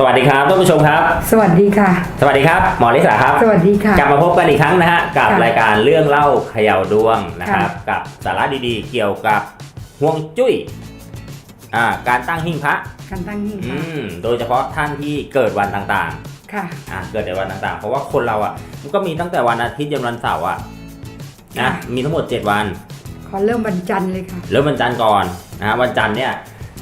สวัสดีครับท่านผู้ชมครับ สวัสดีค่ะ สวัสดีครับ หมอลิสาครับ สวัสดีค่ะ กลับมาพบกันอีกครั้งนะฮะกับค่ะรายการเรื่องเล่าเขย่าดวงนะครับค่ะกับสาระดีๆ เกี่ยวกับห่วงจุ้ยอ่าการตั้งหิ้งพระการตั้งหิ้งอืค่ะมโดยเฉพาะท่านที่เกิดวันต่างค่ะ ๆอ่าเกิดในวันต่างๆ เพราะว่าคนเราอะมันก็มีตั้งแต่วันอาทิตย์ยันวันเสาร์อะนะค่ะ มีทั้งหมด 7 วัน ขอเริ่มวันจันทร์เลยค่ะ เริ่มวันจันทร์ก่อนนะฮะวันจันทร์เนี่ย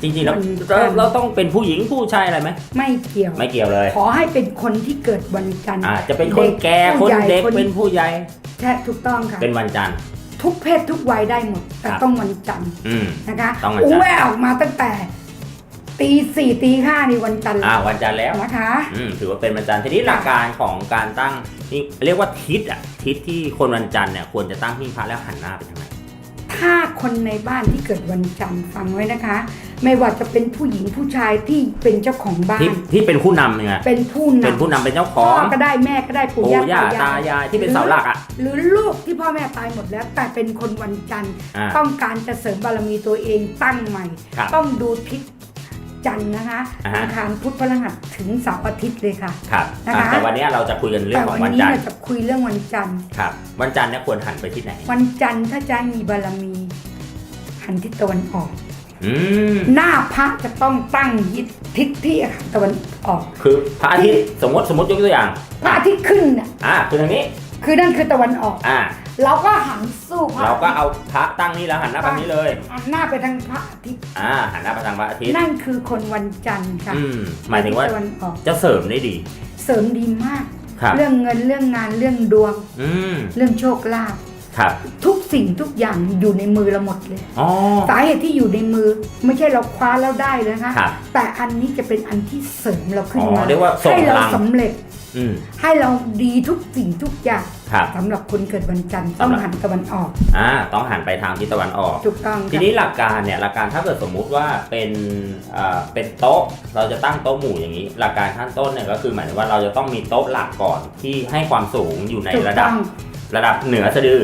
จริงๆแล้ววันจันทร์เราเราต้องเป็นผู้หญิงผู้ชายอะไรไหมไม่เกี่ยว ไม่เกี่ยวเลย ขอให้เป็นคนที่เกิดวันจันทร์อ่าจะเป็นคนแก่ผู้คนใหญ่เด็กคนเป็นผู้ใหญ่แท้ถูกต้องค่ะ เป็นวันจันทร์ ทุกเพศทุกวัยได้หมด แต่ครับต้องวันจันทร์อืมนะคะต้องวันจันทร์อุ้งแม่ออกมาตั้งแต่ ตีสี่ตีห้านี่วันจันทร์อ่าวันจันทร์แล้ว นะคะ อืมถือว่าเป็นวันจันทร์ทีนี้หลักการของการตั้งนี่เรียกว่าทิศอะทิศที่คนวันจันทร์เนี่ยควรจะตั้งหิ้งพระแล้วหันหน้าไปทางไหน ถ้าคนในบ้านที่เกิดวันจันทร์ฟังไว้นะคะ ไม่ว่าจะเป็นผู้หญิงผู้ชายที่เป็นเจ้าของบ้าที่น ที่เป็นผู้นำเนี่ยเป็นผู้นำ เป็นผู้นำเป็นเจ้าขพ่อองก็ได้แม่ก็ได้ปู่ปู่ย่าย่าตาตายายายที่เป็นเสาหลักอะ หรือลูกที่พ่อแม่ตายหมดแล้ว แต่เป็นคนวันจันทร์อ่าต้องการจะเสริมบารมีตัวเองตั้งใหม่ ครับต้องดูทิศ จันทร์นะคะอ่าฮะ อังคารพุธพฤหัสถึงเสาร์อาทิตย์เลยค่ะ ครับนะคะ อะแต่วันนี้เราจะคุยกันเรื่อแต่งของวัวันนี้จันทเราร์จะคุยเรื่องวันจันทร์ ครับ วันจันทร์เนี่ยควรหันไปที่ไหน วันจันทร์ถ้าจะมีบารมี หันทิศตะวันออก อืม หน้าพระจะต้องตั้งยิดทิศที่ตะวันออก คือพระอาทิตย์สมมติสมมติยกตัวอย่าง พระอาทิตย์ขึ้นน่ะอ่าคือทางนี้ คือนั่นคือตะวันออก อ่า เราก็หัน สู้พระเราก็เอาพระตั้งนี่แล้วหันหน้าไปนี้เลยหันหน้าไปทางพระอาทิตย์อ่าหันหน้าไปทางพระอาทิตย์นั่นคือคนวันจันทร์ค่ะอืมหมายถึงว่าตะวันออกจะเสริมได้ดี เสริมดีมากครับเรื่องเงินเรื่องงานเรื่องดวงอืมเรื่องโชคลาภครับทุกสิ่งทุกอย่างอยู่ในมือเราหมดเลยอ๋อสาเหตุที่อยู่ในมือไม่ใช่เราคว้าแล้วได้เลยนะคะครับแต่อันนี้จะเป็นอันที่เสริมเราขึ้นอ๋อมาเรียกว่าส่งให้พเราลังสำเร็จอืม ให้เราดีทุกสิ่งทุกอย่างครับสำหรับคนเกิดวันจันทร์ต้องสำหรับหันตะวันออกอ่าต้องหันไปทางทิศตะวันออกถูกต้องทีค่ะนี้หลักการเนี่ยหลักการถ้าเกิดสมมุติว่าเป็นอ่าเป็นโต๊ะ เราจะตั้งโต๊ะหมู่อย่างนี้ หลักการขั้นต้นเนี่ยก็คือหมายถึงว่าเราจะต้องมีโต๊ะหลักก่อนที่ให้ความสูงอยู่ในถูกระดัต้บองระดับเหนือสะดือ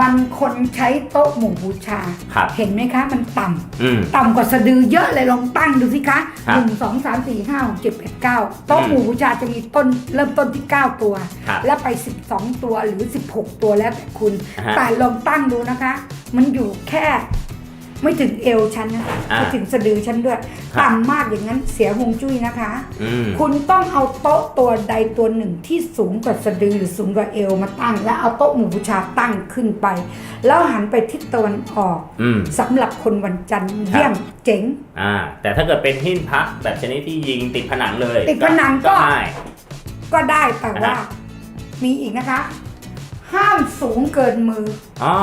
บางคนใช้โต๊ะหมู่บูชา ครับเห็นไหมคะ มันต่ำอืม ต่ำกว่าสะดือเยอะเลยลองตั้งดูสิคะครับหนึ่งสองสามสี่ห้าหกเจ็ดแปดเก้าโต๊ะอืมหมู่บูชาจะมีต้นเริ่มต้นที่9ตัว ครับแล้วไป12ตัวหรือ16ตัวแล้วแต่คุณ อ่าฮะแต่ลองตั้งดูนะคะ มันอยู่แค่ ไม่ถึงเอวฉันนะอ่าไม่ถึงสะดือฉันด้วย ครับ ต่ำมากอย่างนั้นเสียฮวงจุ้ยนะคะ อืม คุณต้องเอาโต๊ะตัวใดตัวหนึ่งที่สูงกว่าสะดือหรือสูงกว่าเอวมาตั้ง แล้วเอาโต๊ะหมู่บูชาตั้งขึ้นไป แล้วหันไปทิศตะวันออกอืม สำหรับคนวันจันทร์ครับเยี่ยมเจ๋ง อ่า แต่ถ้าเกิดเป็นหิ้นพระแบบชนิดที่ยิงติดผนังเลยติดผนังก็ ได้ ก็ได้แต่ว่า อ่าฮะ มีอีกนะคะ ห้ามสูงเกินมืออ๋อ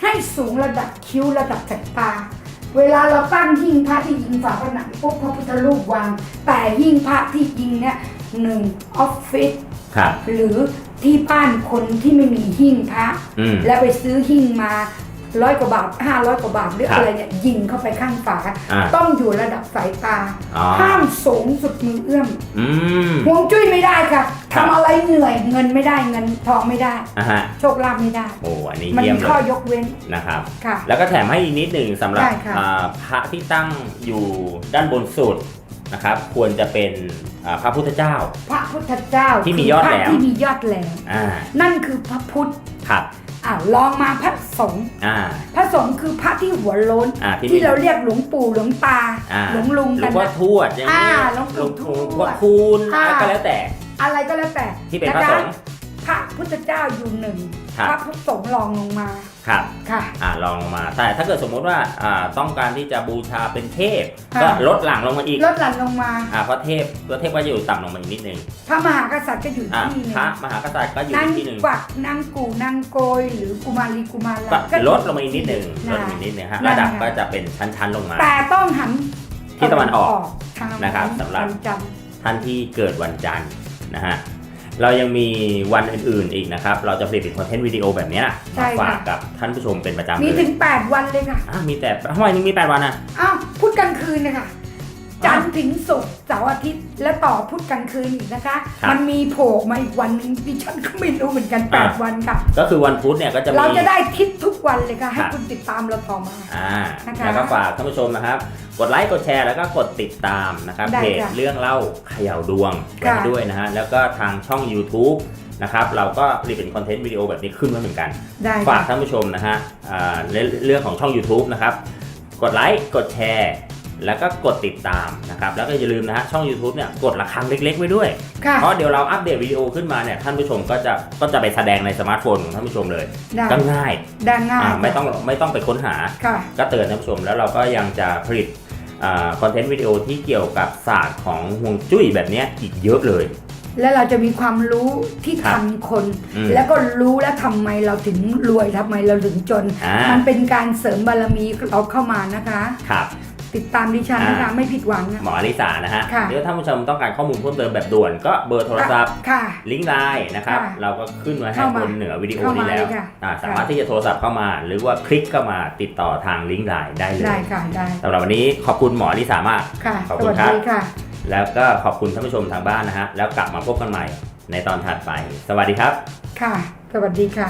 ให้สูงระดับคิ้วระดับสายตา เวลาเราตั้งหิ้งพระที่ยิงฝาผนังปุ๊บพระพุทธรูปวาง แต่หิ้งพระที่ยิงเนี่ยหนึ่งออฟฟิศครับ หรือที่บ้านคนที่ไม่มีหิ้งพระ อืม แล้วไปซื้อหิ้งมาร้อยกว่าบาทห้าร้อยกว่าบาทหรือครับอะไรเนี่ยยิงเข้าไปข้างฝา อ่าต้องอยู่ระดับสายตาอ๋อห้ามสูงสุดมือเอื้อมอืม ห่วงจุ้ยไม่ได้ค่ะครับ ทำอะไรเหนื่อยเงินไม่ได้เงินทองไม่ได้ อะฮะโชคลาภไม่ได้ โอ้อันนี้มันเยี่ยมมีเลข้อยยกเว้นนะครับ ค่ะ แล้วก็แถมให้อีกนิดหนึ่งสำหรับได้ค่ะ อ่าพระที่ตั้งอยู่ด้านบนสุดนะครับ ควรจะเป็นอ่าพระพุทธเจ้า พระพุทธเจ้าที่มียอดคืพระแหลมที่มียอดแหลมอ่านั่นคือพระพุทธครับอ้าวลองมาพระสงฆ์อ่า พระสงฆ์คือพระที่หัวโล้น อ่าที่ที่มีเราเรียกหลวงปู่หลวงตาอ่าหลวงลุงหลกัวนงพ่อนะ ทวดอย่างนี้อ่าหลวงปู่หลวงทวดพ่อคูณอ่าก็แล้วแต่ อะไรก็แล้วแต่ที่เป็นพระคสงฆ์พระพุทธเจ้าอยู่หนึ่งครับพระพุทธสงฆ์รองลงมาครับค่ะอ่าลองลงมาแต่ถ้าเกิดสมมุติว่าอ่าต้องการที่จะบูชาเป็นเทพอ่าก็ลดหลั่งลงมาอีกลดหลั่นลงมาอ่าเพราะเทพเพราะเทพก็จะอยู่ต่ำลงมาอีกนิดนึงพระมหากษัตริย์ก็อยู่อ่าที่หนึ่งพระมหากษัตริย์ก็อยู่นางที่หนึ่งกวักนางกูนางโกย หรือกุมารีกุมารก็ลดลงมาอีกนิดหนึ่งลดลงมาอีกนิดหนึงฮะนั่ระนดับค่ะก็จะเป็นชั้นๆลงมา แต่ต้องหันที่ตะวันออกทางนะครับสำหรับวันจันทร์ท่านที่เกิดวันจันทร์ นะฮะเรายังมีวันอื่นๆอีกนะครับ เราจะผลิตเป็นคอนเทนต์วิดีโอแบบเนี้ยมาฝากกับท่านผู้ชมเป็นประจำมีเลถึยง 8 วันเลยค่ะ อะมีแต่ทำไมถึงมี 8 วันอะอ้าวพุธกลางคืนนะคะ จันทร์ถึงศุกร์เสาร์อาทิตย์ และต่อพุธกลางคืนอีกนะคะ ครับมันมีโผล่มาอีกวันหนึงดิฉันก็ไม่รู้เหมือนกันแปดอะวันค่ะ ก็คือวันพุธเนี่ยก็จะมี เราจะได้ทิปทุกวันเลยค่ะ ให้ครับ คุณติดตามเราต่อมา อ่านะคะแล้วก็ฝากท่านผู้ชมนะครับ กดไลค์กดแชร์แล้วก็กดติดตามนะครับได้เพจค่ะเรื่องเล่าเขย่าดวงไว้ค่ะด้วยนะฮะแล้วก็ทางช่อง YouTube นะครับเราก็รีเป็นคอนเทนต์วิดีโอแบบนี้ขึ้นไว้เหมือนกัน ได้ฝากค่ะท่านผู้ชมนะฮะอ่าเรื่องเรื่องของช่อง YouTube นะครับ กดไลค์ กดแชร์ แล้วก็กดติดตามนะครับ แล้วก็อย่าลืมนะฮะช่อง YouTube เนี่ยกดระฆังเล็กๆไว้ด้วย ค่ะ เพราะเดี๋ยวเราอัปเดตวิดีโอขึ้นมาเนี่ยท่านผู้ชมก็จะก็จะไปแสดงในสมาร์ทโฟนของท่านผู้ชมเลยได้ก็ง่ายได้ง่ายอ่าไม่ต้องไม่ต้องไปค้นหา ค่ะ ก็เตือนท่านผู้ชมแล้วเราก็ยังจะผลิตคอนเทนต์วิดีโอที่เกี่ยวกับศาสตร์ของห่วงจุ้ยแบบเนี้ยอีกเยอะเลย และเราจะมีความรู้ที่ครับทันคน อืมแล้วก็รู้แล้วทำไมเราถึงรวยทำไมเราถึงจน อ่ามันเป็นการเสริมบารมีเราเข้ามานะคะ ครับ ติดตามดิฉันนะคะไม่ผิดหวังนะ หมออลิสานะฮะเดี๋ยวถ้าท่านผู้ชมต้องการข้อมูลเพิ่มเติมแบบด่วนก็เบอร์โทรศัพท์ลิงก์ไลน์นะครับเราก็ขึ้นไว้ให้เบนเหนือวิดีโอนี้แล้วสามารถที่จะโทรศัพท์เข้ามา หรือว่าคลิกเข้ามาติดต่อทางลิงก์ไลน์ได้เลยได้ค่ะได้สำหรับวันนี้ขอบคุณหมออลิสามากขอบคุณครับแล้วก็ขอบคุณท่านผู้ชมทางบ้านนะฮะ แล้วกลับมาพบกันใหม่ในตอนถัดไป สวัสดีครับ ค่ะ สวัสดีค่ะ